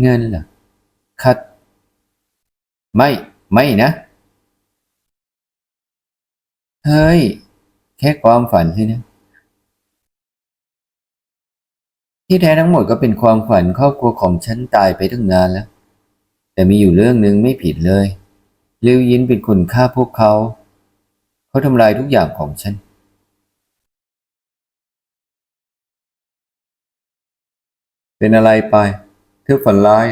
เงินเหรอคัด ไม่ ไม่นะ เฮ้ย แค่ความฝันสินะ ที่แท้ทั้งหมดก็เป็นความฝันครอบครัวของฉันตายไปตั้งนานแล้ว แต่มีอยู่เรื่องหนึ่งไม่ผิดเลยลิวยินเป็นคนฆ่าพวกเขา เขาทำลายทุกอย่างของฉันเป็นอะไรไป เธอฝันร้าย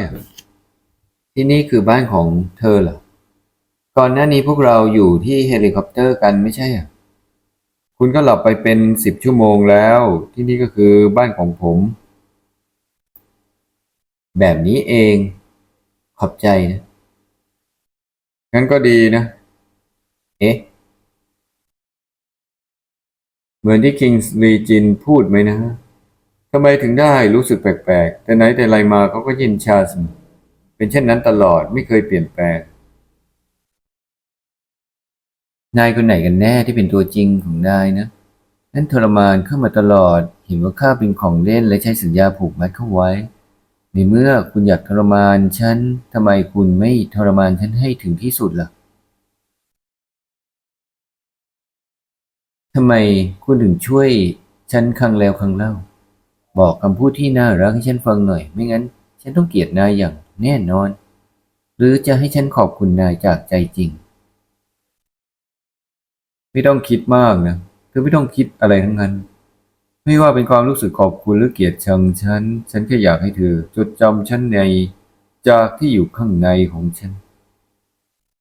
ที่นี่คือบ้านของเธอเหรอ ก่อนหน้านี้พวกเราอยู่ที่เฮลิคอปเตอร์กันไม่ใช่เหรอคุณก็หลับไปเป็นสิบชั่วโมงแล้ว ที่นี่ก็คือบ้านของผม แบบนี้เอง ขอบใจนะ งั้นก็ดีนะ เอ๊ะ เหมือนที่คิงส์ลีจินพูดไหมนะ ทำไมถึงได้รู้สึกแปลกๆ แต่ไหนแต่ไรมาเขาก็ยินชาเสมอเป็นเช่นนั้นตลอดไม่เคยเปลี่ยนแปลง นายคนไหนกันแน่ที่เป็นตัวจริงของนายนะ นั่นทรมานเข้ามาตลอด เห็นว่าข้าเป็นของเล่นและใช้สัญญาผูกมัดเข้าไว้ ในเมื่อคุณอยากทรมานฉันทำไมคุณไม่ทรมานฉันให้ถึงที่สุดล่ะทำไมคุณถึงช่วยฉันครั้งแล้วครั้งเล่า บอกคำพูดที่น่ารักให้ฉันฟังหน่อย ไม่งั้น ฉันต้องเกลียดนายอย่างแน่นอน หรือจะให้ฉันขอบคุณนายจากใจจริง ไม่ต้องคิดมากนะเธอไม่ต้องคิดอะไรทั้งนั้น ไม่ว่าเป็นความรู้สึกขอบคุณหรือเกลียดชังฉัน ฉันแค่อยากให้เธอ จดจำฉันในจากที่อยู่ข้างในของฉัน